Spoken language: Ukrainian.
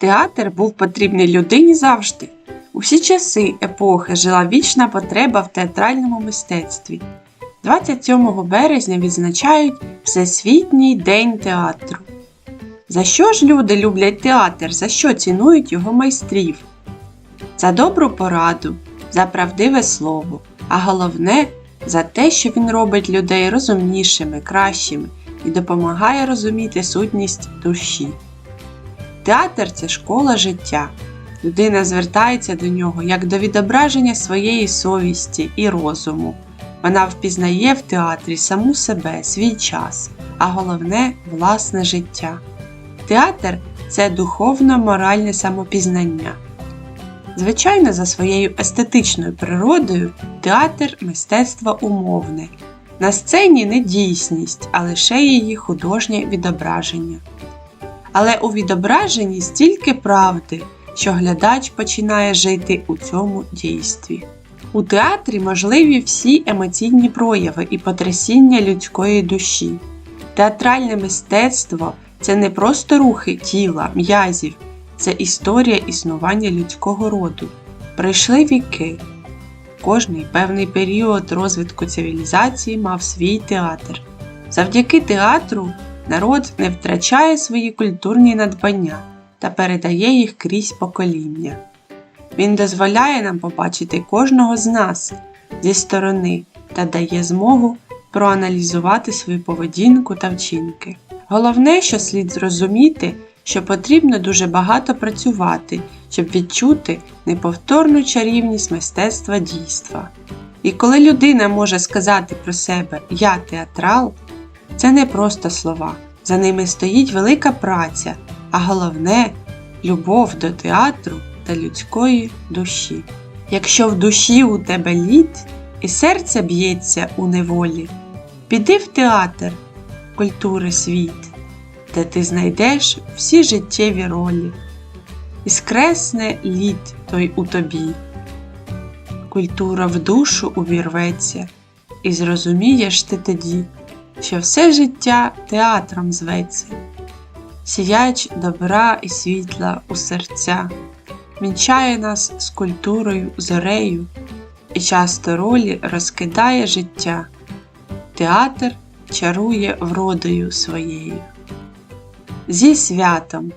Театр був потрібний людині завжди. У всі часи епохи жила вічна потреба в театральному мистецтві. 27 березня відзначають Всесвітній день театру. За що ж люди люблять театр? За що цінують його майстрів? За добру пораду, за правдиве слово, а головне за те, що він робить людей розумнішими, кращими і допомагає розуміти сутність душі. Театр це школа життя. Людина звертається до нього як до відображення своєї совісті і розуму. Вона впізнає в театрі саму себе, свій час, а головне власне життя. Театр це духовно-моральне самопізнання. Звичайно, за своєю естетичною природою театр мистецтво умовне. На сцені не дійсність, а лише її художнє відображення. Але у відображенні стільки правди, що глядач починає жити у цьому дійстві. У театрі можливі всі емоційні прояви і потрясіння людської душі. Театральне мистецтво це не просто рухи тіла, м'язів, це історія існування людського роду. Пройшли віки. Кожний певний період розвитку цивілізації мав свій театр. Завдяки театру народ не втрачає свої культурні надбання та передає їх крізь покоління. Він дозволяє нам побачити кожного з нас зі сторони та дає змогу проаналізувати свою поведінку та вчинки. Головне, що слід зрозуміти, що потрібно дуже багато працювати, щоб відчути неповторну чарівність мистецтва дійства. І коли людина може сказати про себе Я театрал, це не просто слова, за ними стоїть велика праця, а головне любов до театру та людської душі. Якщо в душі у тебе лід і серце б'ється у неволі, піди в театр культури світ, де ти знайдеш всі життєві ролі, і скресне лід той у тобі. Культура в душу увірветься, і зрозумієш ти тоді, що все життя театром зветься, сіяч добра і світла у серця, вінчає нас з культурою, зорею, і часто ролі розкидає життя. Театр чарує вродою своєю. Зі святом,